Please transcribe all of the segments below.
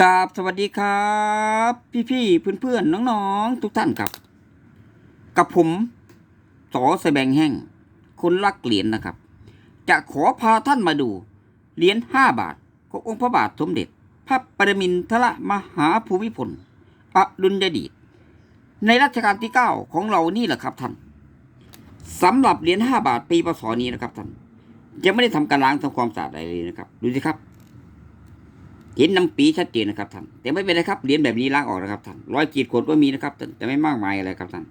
กราบสวัสดีครับ พี่ๆเพื่อนๆน้องๆ ทุกท่านครับ กับผมสอแสบงแห้งคนรักเหรียญนะครับ จะขอพาท่านมาดูเหรียญห้าบาทขององค์พระบาทสมเด็จ พระปรมินทรมหาภูมิพลอดุลยเดชในรัชกาลที่เก้าของเรานี่แหละครับท่านสำหรับเหรียญห้าบาทปีพศนี้นะครับท่านยังไม่ได้ทำการล้างทำความสะอาดอะไรเลยนะครับ ดูสิครับ เห็นน้ำปีชัดเจนนะครับท่านแต่ไม่เป็นไรครับเหรียญแบบนี้ล้างออกนะครับท่านร้อยขีดขวดก็มีนะครับแต่ไม่มากมายอะไรครับท่าน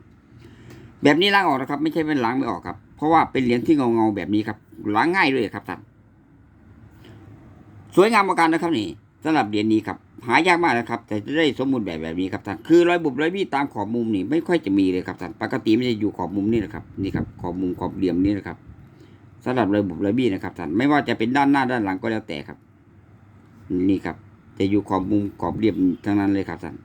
แบบนี้ล้างออกนะครับ ไม่ใช่เป็นล้างไม่ออกครับ เพราะว่าเป็นเหรียญที่เงาเงาแบบนี้ครับล้างง่ายด้วยครับท่านสวยงามประการนะครับนี่สำหรับเหรียญนี้ครับหายากมากนะครับ แต่จะได้สมบูรณ์แบบแบบนี้ครับท่านคือรอยบุบรอยบี้ตามขอบมุมนี่ไม่ค่อยจะมีเลยครับท่านปกติมันจะอยู่ขอบมุมนี่นะครับนี่ครับขอบมุมขอบเหลี่ยมนี่นะครับสำหรับรอยบุบรอยบี้นะครับท่านไม่ว่าจะเป็นด้านหน้าด้านหลังก็แล้วแต่ครับ นี่ครับ จะอยู่ขอบมุมขอบเหลี่ยมทั้งนั้นเลยครับท่าน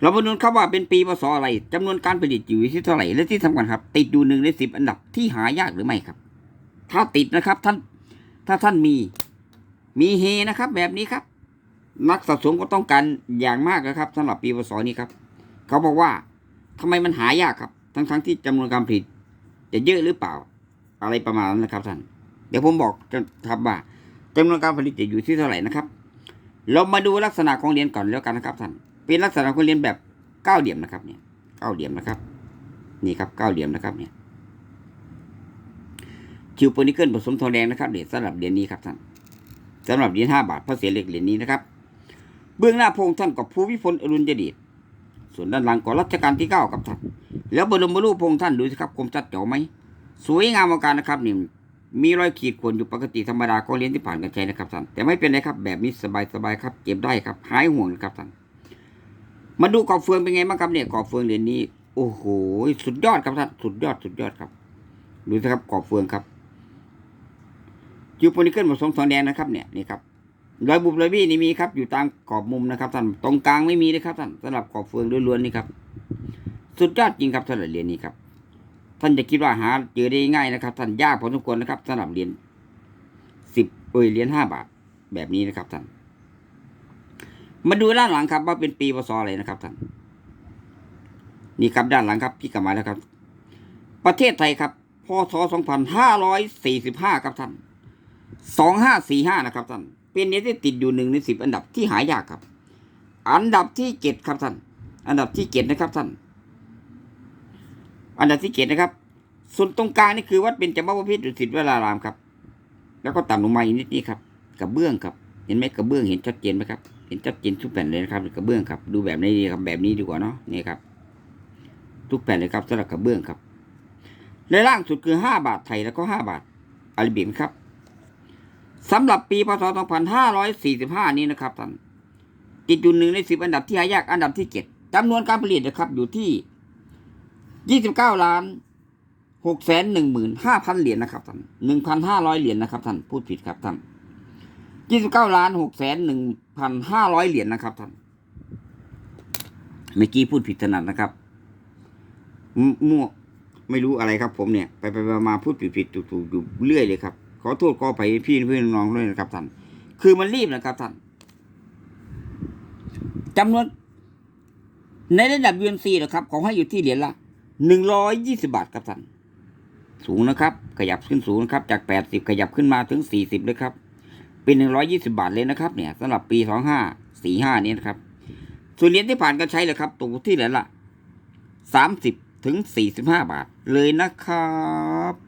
เรามาดูครับว่าเป็นปีพศอะไรจำนวนการผลิตอยู่ที่เท่าไหร่และที่สำคัญครับ ติดอยู่หนึ่งในสิบอันดับที่หายากหรือไม่ครับ ถ้าติดนะครับท่าน ถ้าท่านมี มีเฮนะครับ แบบนี้ครับ นักสะสมก็ต้องการอย่างมากนะครับสำหรับปีพศนี้ครับ เขาบอกว่าทำไมมันหายากครับ ทั้งทั้งๆที่จำนวนการผลิต จะเยอะหรือเปล่า อะไรประมาณนั้นนะครับท่าน เดี๋ยวผมบอกจะครับว่า จำนวนการผลิตจะอยู่ที่เท่าไหร่นะครับ เรามาดูลักษณะของเหรียญก่อนแล้วกันนะครับท่าน เป็นลักษณะของเหรียญแบบเก้าเหลี่ยมนะครับเนี่ยเก้าเหลี่ยมนะครับ นี่ครับเก้าเหลี่ยมนะครับเนี่ยคิวโปนิเกิลผสมทองแดงนะครับเดี๋ยวสำหรับเหรียญนี้ครับท่านสำหรับเหรียญห้าบาทพระเศียรเหล็กเหรียญนี้นะครับ เบื้องหน้าพงท่านกับภูมิพลอรุณยเดชส่วนด้านหลังก็รัชกาลที่เก้าครับท่าน แล้วบรมรูปพงท่านดูสิครับคมชัดเจ๋อไหม สวยงามอาการนะครับนี่ มีรอยขีดข่วนอยู่ปกติธรรมดาก็เลี้ยนที่ผ่านกันใช้นะครับท่านแต่ไม่เป็นไรครับแบบนี้สบายๆครับเก็บได้ครับหายห่วงนะครับท่านมาดูกอบเฟืองเป็นไงบ้างครับเนี่ยกอบเฟืองเดือนนี้ โอ้โหสุดยอดครับท่านสุดยอดสุดยอดครับ ดูสิครับกอบเฟืองครับยูโปนิเกิลผสมทองแดงนะครับเนี่ยนี่ครับรอยบุบรอยบี้นี่มีครับ อยู่ตามขอบมุมนะครับท่านตรงกลางไม่มีเลยครับท่านสำหรับกอบเฟืองล้วนๆนี่ครับ สุดยอดจริงครับสำหรับเหรียญนี้ครับ ท่านจะคิดว่าหาเจอได้ง่ายนะครับ ท่านยากพอสมควรนะครับสำหรับเหรียญสิบเอยเหรียญห้าบาท แบบนี้นะครับท่าน มาดูด้านหลังครับ ว่าเป็นปีพศอะไรนะครับท่าน นี่ครับด้านหลังครับพี่กลับมาแล้วครับ ประเทศไทยครับพศสองพันห้าร้อยสี่สิบห้าครับท่านสองห้าสี่ห้านะครับท่าน เป็นเหรียญที่ติดอยู่หนึ่งในสิบอันดับที่หายากครับ อันดับที่เจ็ดครับท่าน อันดับที่เจ็ดนะครับท่าน อันดับที่เจ็ดนะครับ ส่วนตรงกลางนี่คือวัดเป็นจำพระพิษดุสิตวรารามครับ แล้วก็ต่ำลงมาอีกนิดนี้ครับกระเบื้องครับ เห็นไหมกระเบื้องเห็นชัดเจนไหมครับ เห็นชัดเจนทุกแผ่นเลยนะครับกระเบื้องครับ ดูแบบนี้ดีครับแบบนี้ดีกว่าเนาะนี่ครับ ทุกแผ่นเลยครับสำหรับกระเบื้องครับและล่างสุดคือห้าบาทไทยแล้วก็ห้าบาทอาริบิมครับสำหรับปีพศ 2545 นี้นะครับท่านติดอยู่หนึ่งในสิบอันดับที่หายากอันดับที่เจ็ดจำนวนการผลิตนะครับอยู่ที่ ยี่สิบเก้าล้านหกแสนหนึ่งหมื่นห้าพันเหรียญนะครับท่านหนึ่งพันห้าร้อยเหรียญนะครับท่านพูดผิดครับท่านยี่สิบเก้าล้านหกแสนหนึ่งพันห้าร้อยเหรียญนะครับท่านเมื่อกี้พูดผิดถนัดนะครับมั่วไม่รู้อะไรครับ ผมเนี่ยไปไปมาพูดผิดผิดถูกถูกอยู่เรื่อยเลยครับ ขอโทษขอไปพี่เพื่อนน้องด้วยนะครับท่านคือมันรีบนะครับท่านจำนวนในระดับ UNC นะครับ ขอให้อยู่ที่เหรียญละ หนึ่งร้อยยี่สิบาทครับท่านสูงนะครับ ขยับขึ้นสูงนะครับ จากแปดสิบขยับขึ้นมาถึงสี่สิบเลยครับ เป็นหนึ่งร้อยี่สิบาทเลยนะครับ เนี่ยสำหรับปีสองห้าสี่ห้านี้นะครับ ส่วนเหรียญที่ผ่านการใช้เลยครับตกที่เหรียญละสามสิบถึงสี่สิบห้าบาทเลยนะครับ